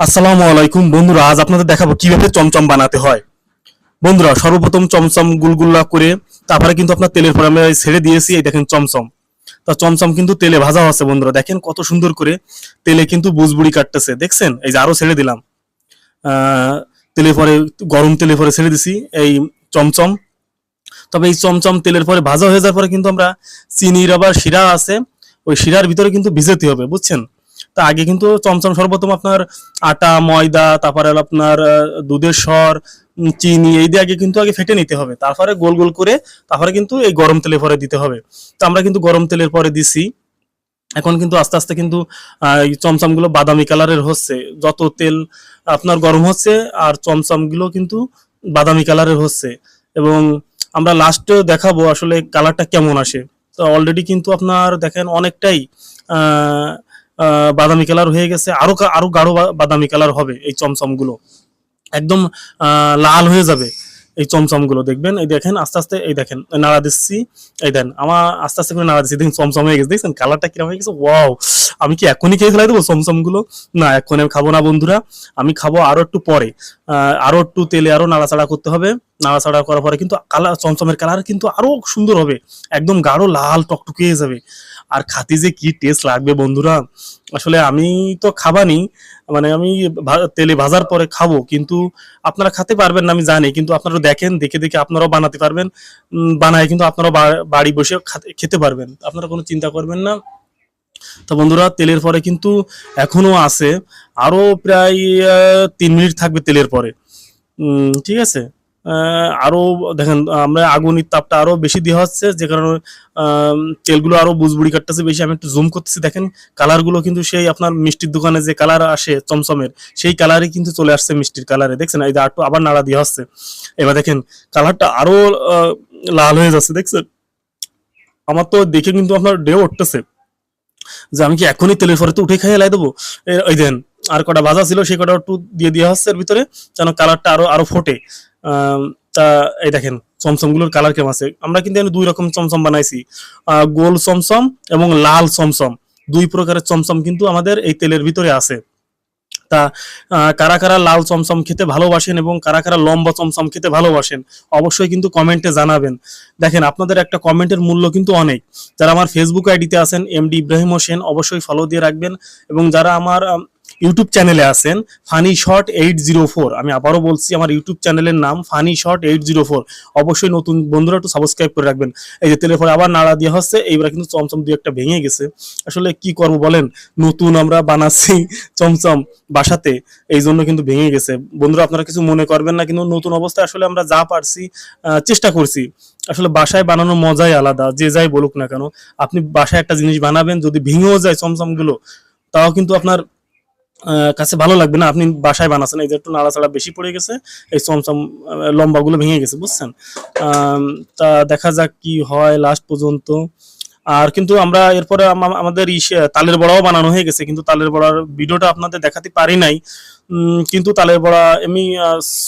আসসালামু আলাইকুম বন্ধুরা আজ আপনাদের দেখাবো কীভাবে চমচম বানাতে হয়। বন্ধুরা সর্বপ্রথম চমচম গুলগুল্লা করে তারপরে কিন্তু আপনার তেলের পরে আমরা ছেড়ে দিয়েছি এই দেখেন চমচম। তা চমচম কিন্তু তেলে ভাজা হচ্ছে বন্ধুরা দেখেন কত সুন্দর করে তেলে কিন্তু বুজবুড়ি কাটতেছে দেখছেন? এই যে আরও ছেড়ে দিলাম। আহ, তেলে পরে গরম তেলে পরে ছেড়ে দিছি এই চমচম। তবে এই চমচম তেলের পরে ভাজা হয়ে যাওয়ার পরে কিন্তু আমরা চিনির আবার শিরা আছে ওই শিরার ভিতরে কিন্তু ভিজেতে হবে বুঝছেন? তা আগে কিন্তু চমচম সর্বপ্রথম আপনার আটা, ময়দা, তারপরে আপনার দুধের সর চিনি, এই দিয়ে আগে কিন্তু আগে ফেটে নিতে হবে। তারপরে গোল গোল করে তারপরে কিন্তু এই গরম তেলের পরে দিতে হবে। তো আমরা কিন্তু গরম তেলের পরে দিছি। এখন কিন্তু আস্তে আস্তে কিন্তু চমচমগুলো বাদামি কালারের হচ্ছে। যত তেল আপনার গরম হচ্ছে আর চমচমগুলো কিন্তু বাদামি কালারের হচ্ছে। এবং আমরা লাস্টে দেখাবো আসলে কালারটা কেমন আসে। তো অলরেডি কিন্তু আপনার দেখেন অনেকটাই বাদামি কালার হয়ে গেছে। আরও আরও গাঢ় বাদামি কালার হবে এই চমচমগুলো। একদম লাল হয়ে যাবে এই চমচমগুলো। দেখবেন, এই দেখেন, আস্তে আস্তে এই দেখেন, নাড়া দিচ্ছি। এই দেন, আমার আস্তে আস্তে করে নাড়া দিচ্ছি। দেখুন, চমচম হয়ে গেছে। দেখছেন, কালারটা কীরকম হয়ে গেছে? ওয়াও! আমি কি এখনই খেয়ে ফেলাই দেবো চমচমগুলো না, এখন আমি খাব না, বন্ধুরা। আমি খাব আরও একটু পরে। আরও একটু তেলে আরও নাড়াচাড়া করতে হবে। নাড়াচাড়া করার পরে কিন্তু কালার চমচমের কালার কিন্তু আরও সুন্দর হবে। একদম গাঢ়, লাল, টকটকে যাবে। আর খাতে যে কি টেস্ট লাগবে বন্ধুরা? আসলে আমি তো খাবানি মানে আমি তেলে ভাজার পরে খাব, কিন্তু আপনারা খেতে পারবেন না, আমি জানি, কিন্তু আপনারা দেখেন, দেখে দেখে আপনারাও বানাতে পারবেন। বানায় কিন্তু আপনারা বাড়ি বসে খাতে- পারবেন, আপনারা কোনো চিন্তা করবেন না। তো বন্ধুরা, তেলের পরে কিন্তু এখনও আছে আরও প্রায় তিন মিনিট থাকবে তেলের পরে। ঠিক আছে? আহ, আরও দেখেন আমরা আগুনের তাপটা আরও বেশি দেওয়া হচ্ছে যে কারণে তেলগুলো আরও বুজবুড়ি কাটতেছে বেশি আমি একটু জুম করতেছি দেখেন কালারগুলো কিন্তু সেই আপনার মিষ্টির দোকানে যে কালার আসে চমচমের সেই কালারই কিন্তু চলে আসছে মিষ্টির কালারে দেখছেন? এই একটু আবার নাড়া দেওয়া হচ্ছে। এবার দেখেন কালারটা আরও আহ, লাল হয়ে যাচ্ছে দেখছেন? আমার তো দেখে কিন্তু আপনার ডেও উঠতেছে যে আমি কি এখনই তেলের পরে তো উঠে খাইয়ে লাই দেবো? এই দেন আর কটা ভাজা ছিল সেই কটা একটু দিয়ে দেওয়া হচ্ছে এর ভিতরে যেন কালারটা আরও আরও ফোটে। তা এই দেখেন চমচমগুলোর কালার কেমন আছে? আমরা কিন্তু দুই রকম চমচম বানাইছি। গোল চমচম এবং লাল চমচম। দুই প্রকারের চমচম কিন্তু আমাদের এই তেলের ভিতরে আছে। তা কারা কারা লাল চমচম খেতে ভালোবাসেন এবং কারা কারা লম্বা চমচম খেতে ভালোবাসেন অবশ্যই কিন্তু কমেন্টে জানাবেন। দেখেন আপনাদের একটা কমেন্টের মূল্য কিন্তু অনেক। যারা আমার ফেসবুক আইডিতে আছেন এমডি ইব্রাহিম হোসেন অবশ্যই ফলো দিয়ে রাখবেন এবং যারা আমার আম, ইউটিউব চ্যানেলে আছেন funny short eight zero four আমি আবারও বলছি, আমার ইউটিউব চ্যানেলের নাম funny short eight zero four অবশ্যই নতুন বন্ধুরা একটু সাবস্ক্রাইব করে রাখবেন। এই যে তেলের পরে আবার নাড়া দেওয়া হচ্ছে, এইবার কিন্তু চমচম দু একটা ভেঙে গেছে। আসলে কি করব বলেন, নতুন আমরা বানাচ্ছি চমচম বাসাতে, এই জন্য কিন্তু ভেঙে গেছে। বন্ধুরা, আপনারা কিছু মনে করবেন না, কিন্তু নতুন অবস্থায় আসলে আমরা যা পারছি চেষ্টা করছি। আসলে বাসায় বানানোর মজাই আলাদা, যে যাই বলুক না কেন। আপনি বাসায় একটা জিনিস বানাবেন, যদি ভেঙেও যায় চমচমগুলো, তাও কিন্তু আপনার কাছে ভালো লাগবে না। আপনি বাসায় বানাচ্ছেন, এই যে একটু নাড়াচাড়া বেশি পড়ে গেছে, এই চমচম লম্বা গুলো ভেঙে গেছে, বুঝছেন? তা দেখা যাক কি হয় লাস্ট পর্যন্ত। আর কিন্তু আমরা এরপরে আমাদের তালের বড়াও বানানো হয়ে গেছে, কিন্তু তালের বড়ার ভিডিওটা আপনাদের দেখাতে পারি নাই। কিন্তু তালের বড়া এমনি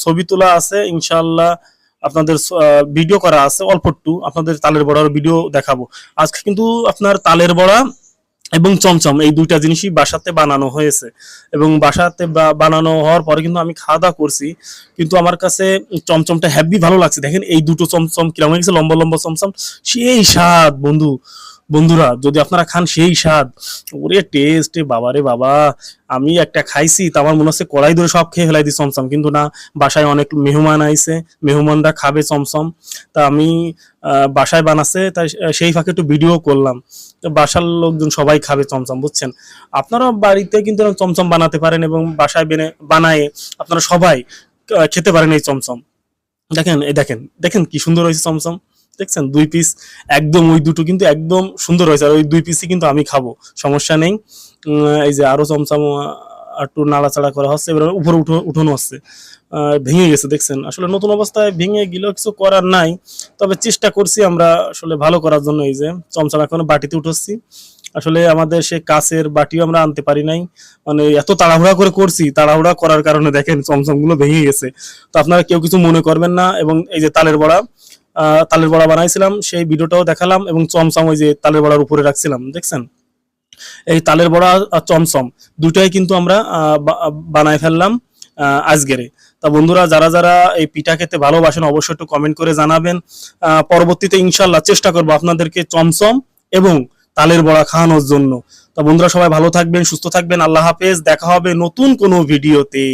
ছবি তোলা আছে ইনশাল্লাহ আপনাদের ভিডিও করা আছে, অল্প একটু। আপনাদের তালের বড়ার ভিডিও দেখাবো। আজকে কিন্তু আপনার তালের বড়া এবং চমচম, এই দুইটা জিনিসই বাসাতে বানানো হয়েছে। এবং বাসাতে বানানো হওয়ার পরে কিন্তু আমি খাওয়া দাওয়া করছি, কিন্তু আমার কাছে চমচমটা হ্যাভি ভালো লাগছে। দেখেন এই দুটো চমচম কীরকম হয়ে গেছে, লম্বা লম্বা চমচম, সেই স্বাদ বন্ধু। বন্ধুরা, যদি আপনারা খান সেই স্বাদ, ওরে টেস্ট বাবারে বাবা, আমি একটা খাইছি, তা আমার মনে হচ্ছে কড়াই ধরে সব খেয়ে ফেলাই দিই চমচম, কিন্তু না, বাসায় অনেক মেহমান আইছে, মেহমানরা খাবে চমচম। তা আমি বাসায় বানাচ্ছে তাই সেই ফাঁকে একটু ভিডিও করলাম। তো বাসার লোকজন সবাই খাবে চমচম, বুঝছেন? আপনারা বাড়িতে কিন্তু চমচম বানাতে পারেন এবং বাসায় বেনে, বানায় আপনারা সবাই খেতে পারেন এই চমচম। দেখেন, এই দেখেন দেখেন কি সুন্দর হয়েছে চমচম। দেখছেন? দুই পিস একদম ওই দুটো কিন্তু একদম সুন্দর হয়েছে। আর ওই দুই পিসই কিন্তু আমি খাব, সমস্যা নেই। এই যে আরও চমচম একটু নাড়াচাড়া করা হচ্ছে, এবার উপরে উঠো উঠানো হচ্ছে ভেঙে গেছে, দেখছেন? আসলে নতুন অবস্থায় ভেঙে গেলেও কিছু করার নাই। তবে চেষ্টা করছি আমরা আসলে ভালো করার জন্য এই যে চমচম এখন বাটিতে উঠোচ্ছি। আসলে আমাদের সে কাছের বাটিও আমরা আনতে পারি নাই। মানে এত তাড়াহুড়া করে করছি, তাড়াহুড়া করার কারণে দেখেন চমচমগুলো ভেঙে গেছে। তো আপনারা কেউ কিছু মনে করবেন না এবং এই যে তালের বড়া তালের বড়া বানাইছিলাম, সেই ভিডিওটাও দেখালাম এবং চমচম ওই যে তালের বড়ার উপরে রাখছিলাম, দেখছেন? এই তালের বড়া আর চমচম দুটাই কিন্তু আমরা বানায় ফেললাম আজকেরে তা বন্ধুরা, যারা যারা এই পিঠা খেতে ভালোবাসেন, অবশ্যই একটু কমেন্ট করে জানাবেন। পরবর্তীতে ইনশাল্লাহ চেষ্টা করব আপনাদেরকে চমচম এবং তালের বড়া খাওয়ানোর জন্য। তা বন্ধুরা, সবাই ভালো থাকবেন, সুস্থ থাকবেন, আল্লাহ হাফেজ, দেখা হবে নতুন কোনো ভিডিওতে।